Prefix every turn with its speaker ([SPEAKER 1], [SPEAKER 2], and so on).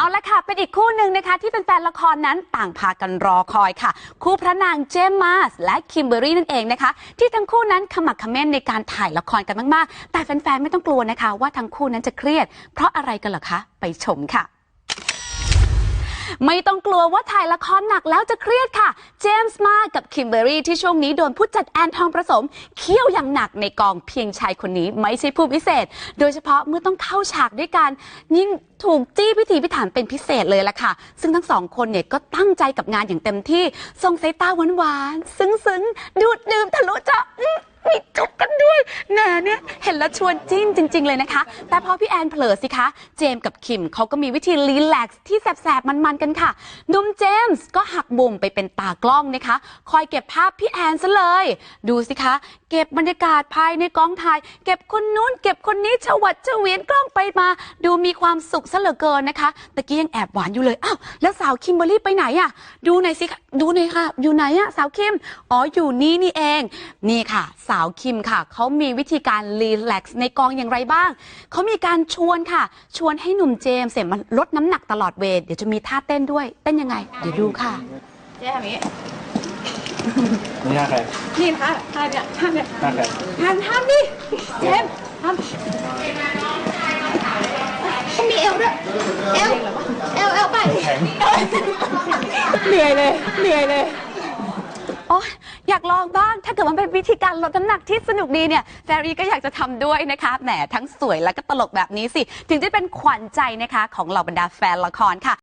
[SPEAKER 1] เอาละค่ะ เป็นอีกคู่หนึ่งนะคะ ที่เป็นแฟนละครนั้นต่างพากันรอคอยค่ะ คู่พระนางเจมส์มาสและคิมเบอรรี่นั่นเองนะคะ ที่ทั้งคู่นั้นขมักเขม้นในการถ่ายละครกันมาก ๆ แต่แฟน ๆ ไม่ต้องกลัวนะคะ ว่าทั้งคู่นั้นจะเครียด เพราะอะไรกันเหรอคะ ไปชมค่ะ ไม่ต้องกลัวว่าถ่ายละครหนักแล้วจะเครียดค่ะ เจมส์มากับคิมเบอรี่ที่ช่วงนี้โดนผู้จัดแอนทองประสมเคี่ยวอย่างหนักในกองเพียงชายคนนี้ไม่ใช่ผู้พิเศษ โดยเฉพาะเมื่อต้องเข้าฉากด้วยกันยิ่งถูกจี้พิธีพิถันเป็นพิเศษเลยล่ะค่ะ ซึ่งทั้งสองคนเนี่ยก็ตั้งใจกับงานอย่างเต็มที่ส่งสายตาหวานๆซึ้งๆดูดดื่มทะลุจ้อมีจุบกันด้วยแหนเนี่ยเห็นแล้วชวนจิ้นจริง ๆ เลยนะคะ แต่พอพี่แอนเผลอสิคะ เจมส์กับคิมเขาก็มีวิธีรีแลกซ์ที่แสบๆ มันๆ กันค่ะหนุ่มเจมส์ก็หักมุมไปเป็นตากล้องนะคะ คอยเก็บภาพพี่แอนซะเลย ดูสิคะ เก็บบรรยากาศภายในกองถ่าย เก็บคนนู้น เก็บคนนี้ชวัดเฉวียนกล้องไปมา ดูมีความสุขซะเหลือเกินนะคะตะกี้ยังแอบหวานอยู่เลยอ้าวแล้วสาวคิมเบอรี่ไปไหนอะดูหน่อยสิคะดูหน่อยค่ะ อยู่ไหนอะสาวคิมอ๋ออยู่นี่นี่เอง นี่ค่ะ สาวคิมค่ะเขามีวิธีการรีแลกซ์ในกองอย่างไรบ้าง เขามีการชวนค่ะ ชวนให้หนุ่มเจมส์เสร็จมันลดน้ำหนักตลอดเวทเดี๋ยวจะมีท่าเต้นด้วย เต้นยังไง เดี๋ยวดูค่ะ
[SPEAKER 2] เจ๊ทำอย่างนี้
[SPEAKER 3] นี่ท่าใคร
[SPEAKER 2] นี่ท่าท่าเนี่ยท่าเนี่ย
[SPEAKER 3] ท่าใคร
[SPEAKER 2] ทำทำดิเจมส์ทำต้องมีเอวด้วยเอวเอวเอวไป
[SPEAKER 3] แข็ง
[SPEAKER 2] เหนื่อยเลย เหนื่อยเลย
[SPEAKER 1] โอ้ยอยากลองบ้าง ถ้าเกิดมันเป็นวิธีการลดน้ำหนักที่สนุกดีเนี่ยแฟรี่ก็อยากจะทำด้วยนะคะ แหมทั้งสวยแล้วก็ตลกแบบนี้สิ ถึงจะเป็นขวัญใจนะคะ ของเหล่าบรรดาแฟนละครค่ะ